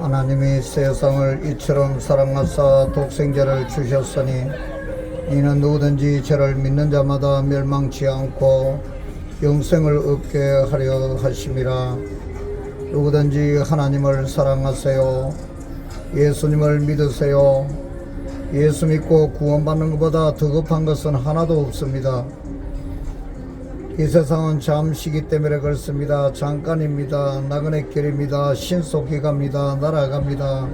하나님이 세상을 이처럼 사랑하사 독생자를 주셨으니 이는 누구든지 저를 믿는 자마다 멸망치 않고 영생을 얻게 하려 하심이라. 누구든지 하나님을 사랑하세요. 예수님을 믿으세요. 예수 믿고 구원받는 것보다 더 급한 것은 하나도 없습니다 이 세상은 잠시기 때문에 그렇습니다. 잠깐입니다. 나그네 길입니다. 신속히 갑니다. 날아갑니다.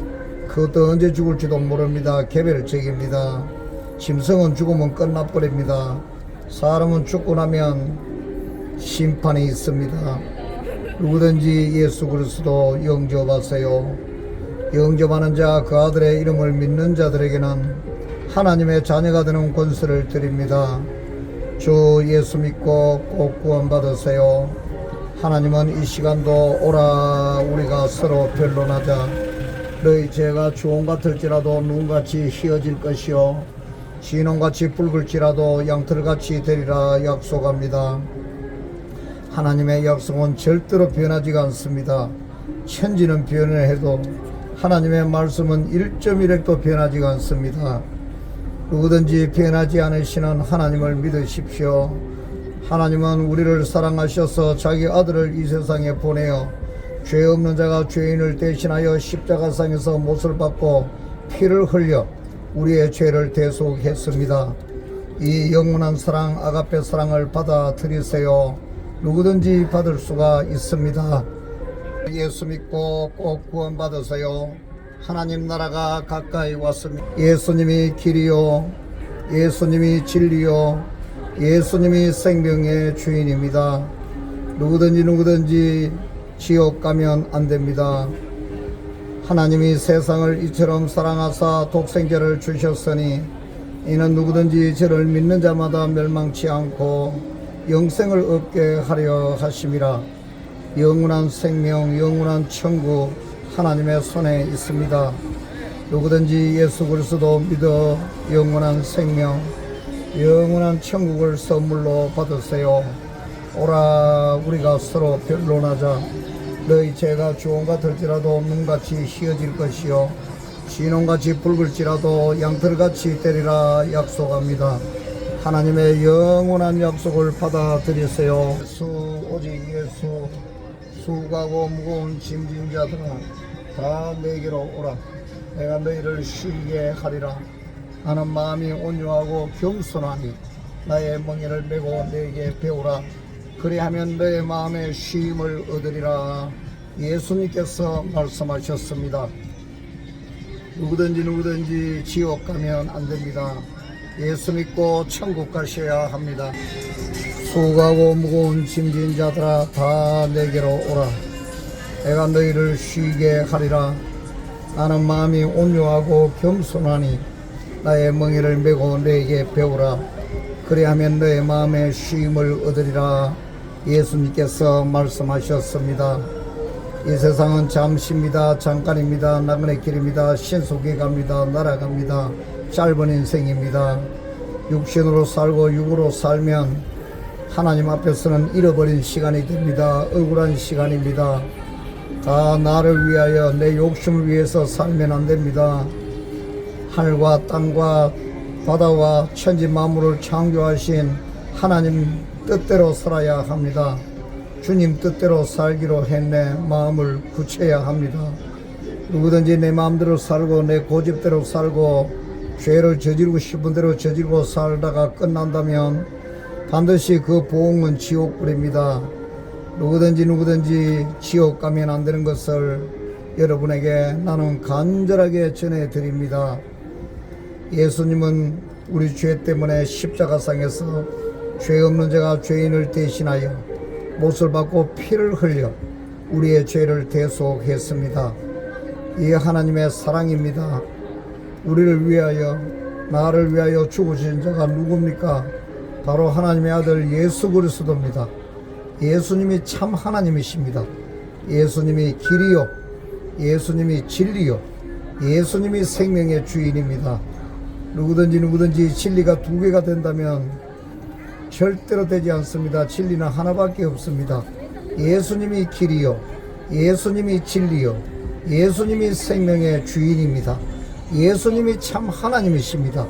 그것도 언제 죽을지도 모릅니다. 개별적입니다. 짐승은 죽으면 끝나버립니다. 사람은 죽고 나면 심판이 있습니다. 누구든지 예수 그리스도 영접하세요. 영접하는 자 그 아들의 이름을 믿는 자들에게는 하나님의 자녀가 되는 권세를 드립니다. 주 예수 믿고 꼭 구원받으세요. 하나님은 이 시간도 오라 우리가 서로 변론하자. 너희 죄가 주홍 같을지라도 눈같이 희어질 것이요 진홍같이 붉을지라도 양털같이 되리라 약속합니다. 하나님의 약속은 절대로 변하지가 않습니다. 천지는 변을 해도 하나님의 말씀은 1.1핵도 변하지가 않습니다. 누구든지 변하지 않으시는 하나님을 믿으십시오. 하나님은 우리를 사랑하셔서 자기 아들을 이 세상에 보내어 죄 없는 자가 죄인을 대신하여 십자가상에서 못을 받고 피를 흘려 우리의 죄를 대속했습니다. 이 영원한 사랑 아가페 사랑을 받아들이세요. 누구든지 받을 수가 있습니다. 예수 믿고 꼭 구원받으세요. 하나님 나라가 가까이 왔습니다. 예수님이 길이요. 예수님이 진리요. 예수님이 생명의 주인입니다. 누구든지 누구든지 지옥 가면 안 됩니다. 하나님이 세상을 이처럼 사랑하사 독생자를 주셨으니 이는 누구든지 저를 믿는 자마다 멸망치 않고 영생을 얻게 하려 하심이라 영원한 생명 영원한 천국 하나님의 손에 있습니다. 누구든지 예수 그리스도 믿어 영원한 생명, 영원한 천국을 선물로 받으세요. 오라 우리가 서로 변론하자. 너희 죄가 주홍 같을지라도 눈같이 희어질 것이요 진홍같이 붉을지라도 양털같이 되리라 약속합니다. 하나님의 영원한 약속을 받아들이세요. 예수 오직 예수 수고하고 무거운 짐진 자들아 다 내게로 오라. 내가 너희를 쉬게 하리라. 나는 마음이 온유하고 겸손하니 나의 멍에를 메고 내게 배우라. 그리하면 너의 마음에 쉼을 얻으리라. 예수님께서 말씀하셨습니다. 누구든지 누구든지 지옥 가면 안 됩니다. 예수 믿고 천국 가셔야 합니다. 수고하고 무거운 짐진 자들아 다 내게로 오라 내가 너희를 쉬게 하리라. 나는 마음이 온유하고 겸손하니 나의 멍에를 메고 너에게 배우라. 그리하면 너의 마음에 쉼을 얻으리라. 예수님께서 말씀하셨습니다. 이 세상은 잠시입니다. 잠깐입니다. 나그네 길입니다. 신속히 갑니다. 날아갑니다. 짧은 인생입니다. 육신으로 살고 육으로 살면 하나님 앞에서는 잃어버린 시간이 됩니다. 억울한 시간입니다. 다 나를 위하여 내 욕심을 위해서 살면 안 됩니다. 하늘과 땅과 바다와 천지 만물을 창조하신 하나님 뜻대로 살아야 합니다. 주님 뜻대로 살기로 했네 마음을 굳혀야 합니다. 누구든지 내 마음대로 살고 내 고집대로 살고 죄를 저지르고 싶은 대로 저지르고 살다가 끝난다면 반드시 그 보응은 지옥불입니다. 누구든지 누구든지 지옥 가면 안 되는 것을 여러분에게 나는 간절하게 전해드립니다. 예수님은 우리 죄 때문에 십자가상에서 죄 없는 자가 죄인을 대신하여 못을 받고 피를 흘려 우리의 죄를 대속했습니다. 이 하나님의 사랑입니다. 우리를 위하여 나를 위하여 죽으신 자가 누굽니까? 바로 하나님의 아들 예수 그리스도입니다. 예수님이 참 하나님이십니다. 예수님이 길이요. 예수님이 진리요. 예수님이 생명의 주인입니다. 누구든지 누구든지 진리가 두 개가 된다면 절대로 되지 않습니다. 진리는 하나밖에 없습니다. 예수님이 길이요. 예수님이 진리요. 예수님이 생명의 주인입니다. 예수님이 참 하나님이십니다.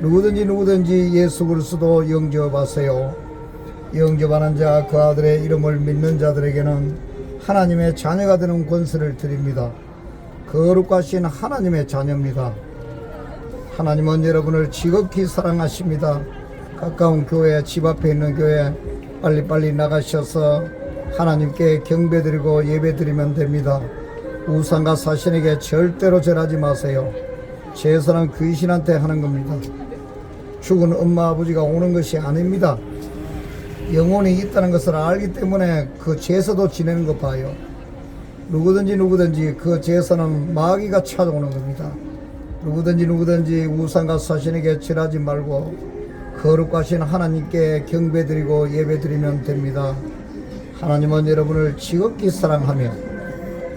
누구든지 누구든지 예수 그리스도 영접하세요. 영접하는 자 그 아들의 이름을 믿는 자들에게는 하나님의 자녀가 되는 권세를 드립니다. 거룩하신 하나님의 자녀입니다. 하나님은 여러분을 지극히 사랑하십니다. 가까운 교회, 집 앞에 있는 교회 빨리빨리 나가셔서 하나님께 경배드리고 예배드리면 됩니다. 우상과 사신에게 절대로 절하지 마세요. 제사는 귀신한테 하는 겁니다. 죽은 엄마 아버지가 오는 것이 아닙니다. 영혼이 있다는 것을 알기 때문에 그 제사도 지내는 거 봐요. 누구든지 누구든지 그 제사는 마귀가 찾아오는 겁니다. 누구든지 누구든지 우상과 사신에게 절하지 말고 거룩하신 하나님께 경배드리고 예배드리면 됩니다. 하나님은 여러분을 지극히 사랑하며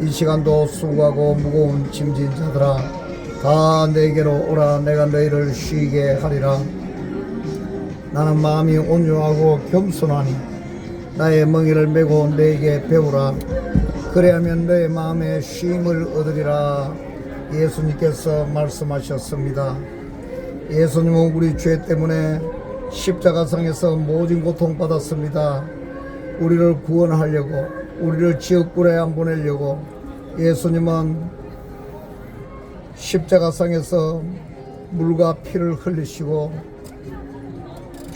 이 시간도 수고하고 무거운 짐진 자들아 다 내게로 오라 내가 너희를 쉬게 하리라 나는 마음이 온유하고 겸손하니 나의 멍에를 메고 내게 배우라. 그래야면 너의 마음에 쉼을 얻으리라. 예수님께서 말씀하셨습니다. 예수님은 우리 죄 때문에 십자가상에서 모진 고통받았습니다. 우리를 구원하려고 우리를 지옥불에 안 보내려고 예수님은 십자가상에서 물과 피를 흘리시고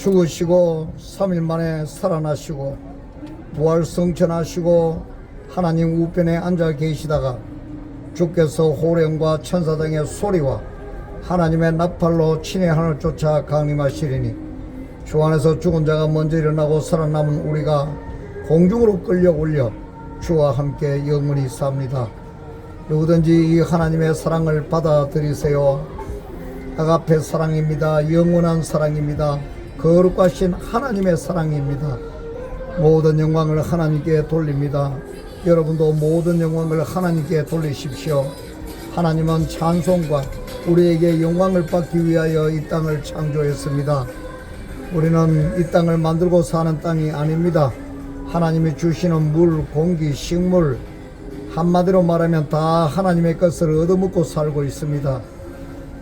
죽으시고 3일 만에 살아나시고 부활 성천하시고 하나님 우편에 앉아 계시다가 주께서 호령과 천사 등의 소리와 하나님의 나팔로 친의 하늘 쫓아 강림하시리니 주 안에서 죽은 자가 먼저 일어나고 살아남은 우리가 공중으로 끌려 올려 주와 함께 영원히 삽니다. 누구든지 이 하나님의 사랑을 받아들이세요. 아가페 사랑입니다. 영원한 사랑입니다. 거룩하신 하나님의 사랑입니다. 모든 영광을 하나님께 돌립니다. 여러분도 모든 영광을 하나님께 돌리십시오. 하나님은 찬송과 우리에게 영광을 받기 위하여 이 땅을 창조했습니다. 우리는 이 땅을 만들고 사는 땅이 아닙니다. 하나님이 주시는 물, 공기, 식물, 한마디로 말하면 다 하나님의 것을 얻어먹고 살고 있습니다.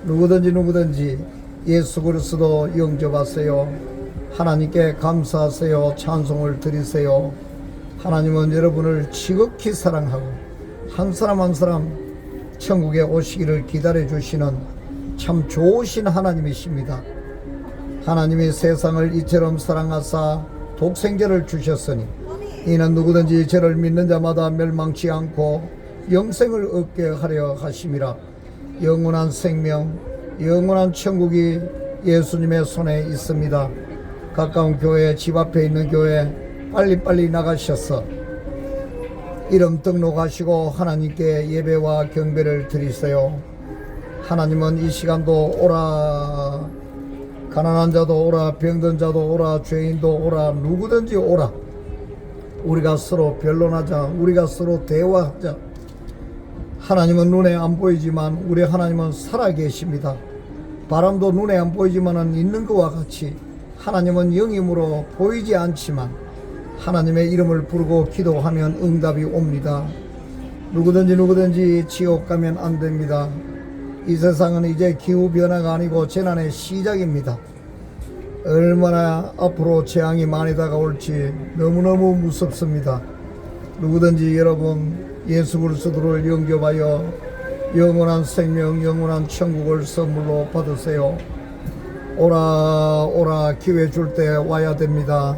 누구든지 누구든지 예수 그리스도 영접하세요. 하나님께 감사하세요. 찬송을 드리세요. 하나님은 여러분을 지극히 사랑하고 한 사람 한 사람 천국에 오시기를 기다려 주시는 참 좋으신 하나님이십니다. 하나님이 세상을 이처럼 사랑하사 독생자를 주셨으니 이는 누구든지 저를 믿는 자마다 멸망치 않고 영생을 얻게 하려 하심이라 영원한 생명 영원한 천국이 예수님의 손에 있습니다. 가까운 교회 집 앞에 있는 교회 빨리빨리 나가셔서 이름 등록하시고 하나님께 예배와 경배를 드리세요. 하나님은 이 시간도 오라 가난한 자도 오라 병든 자도 오라 죄인도 오라 누구든지 오라 우리가 서로 변론하자 우리가 서로 대화하자 하나님은 눈에 안 보이지만 우리 하나님은 살아 계십니다 바람도 눈에 안 보이지만은 있는 것과 같이 하나님은 영임으로 보이지 않지만 하나님의 이름을 부르고 기도하면 응답이 옵니다 누구든지 누구든지 지옥 가면 안 됩니다 이 세상은 이제 기후 변화가 아니고 재난의 시작입니다. 얼마나 앞으로 재앙이 많이 다가올지 너무너무 무섭습니다. 누구든지 여러분 예수 그리스도를 영접하여 영원한 생명, 영원한 천국을 선물로 받으세요. 오라 오라 기회 줄 때 와야 됩니다.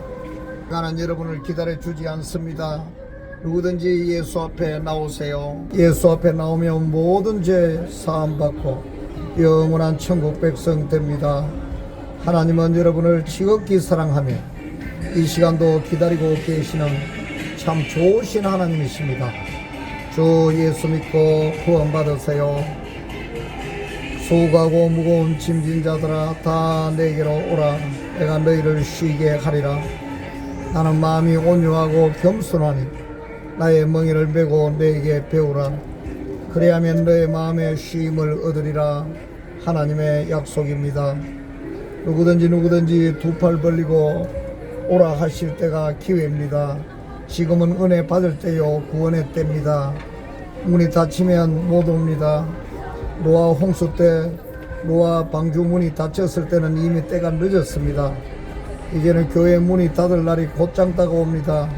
나는 여러분을 기다려 주지 않습니다. 누구든지 예수 앞에 나오세요. 예수 앞에 나오면 모든 죄 사함 받고 영원한 천국 백성 됩니다. 하나님은 여러분을 지극히 사랑하며 이 시간도 기다리고 계시는 참 좋으신 하나님이십니다. 주 예수 믿고 구원 받으세요. 수고하고 무거운 짐진 자들아 다 내게로 오라. 내가 너희를 쉬게 하리라. 나는 마음이 온유하고 겸손하니 나의 멍에를 메고 내게 배우라. 그래야면 너의 마음에 쉼을 얻으리라. 하나님의 약속입니다. 누구든지 누구든지 두 팔 벌리고 오라 하실 때가 기회입니다 지금은 은혜 받을 때요 구원의 때입니다 문이 닫히면 못 옵니다. 노아 홍수 때 노아 방주 문이 닫혔을 때는 이미 때가 늦었습니다. 이제는 교회 문이 닫을 날이 곧장 다가옵니다.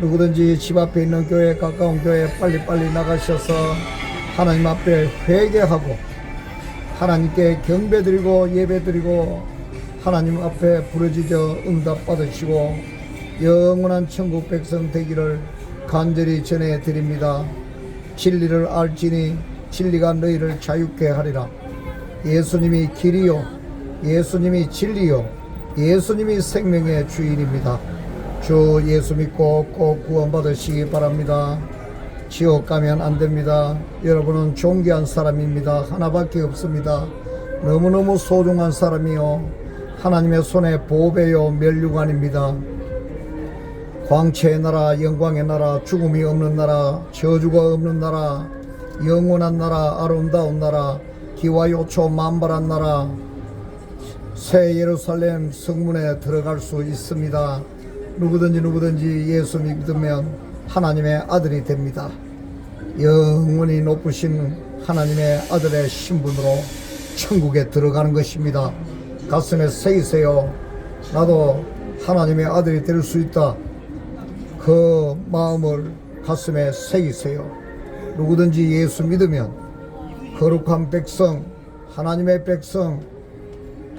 누구든지 집 앞에 있는 교회 가까운 교회 빨리빨리 나가셔서 하나님 앞에 회개하고 하나님께 경배드리고 예배드리고 하나님 앞에 부르짖어 응답 받으시고 영원한 천국 백성 되기를 간절히 전해 드립니다. 진리를 알지니 진리가 너희를 자유케 하리라. 예수님이 길이요 예수님이 진리요 예수님이 생명의 주인입니다. 주 예수 믿고 꼭 구원받으시기 바랍니다. 지옥 가면 안 됩니다. 여러분은 존귀한 사람입니다. 하나밖에 없습니다. 너무너무 소중한 사람이요. 하나님의 손에 보배요 멸류관입니다. 광채의 나라, 영광의 나라, 죽음이 없는 나라, 저주가 없는 나라, 영원한 나라, 아름다운 나라, 기와 요초 만발한 나라, 새 예루살렘 성문에 들어갈 수 있습니다. 누구든지 누구든지 예수 믿으면 하나님의 아들이 됩니다. 영원히 높으신 하나님의 아들의 신분으로 천국에 들어가는 것입니다. 가슴에 새기세요. 나도 하나님의 아들이 될 수 있다. 그 마음을 가슴에 새기세요. 누구든지 예수 믿으면 거룩한 백성, 하나님의 백성,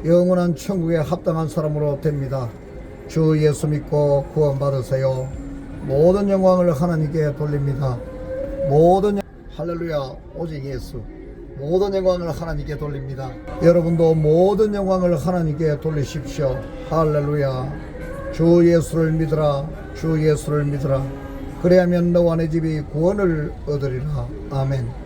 영원한 천국에 합당한 사람으로 됩니다. 주 예수 믿고 구원 받으세요. 모든 영광을 하나님께 돌립니다. 모든 영- 할렐루야 오직 예수. 모든 영광을 하나님께 돌립니다. 여러분도 모든 영광을 하나님께 돌리십시오. 할렐루야. 주 예수를 믿으라. 주 예수를 믿으라. 그래야면 너와 내 집이 구원을 얻으리라. 아멘.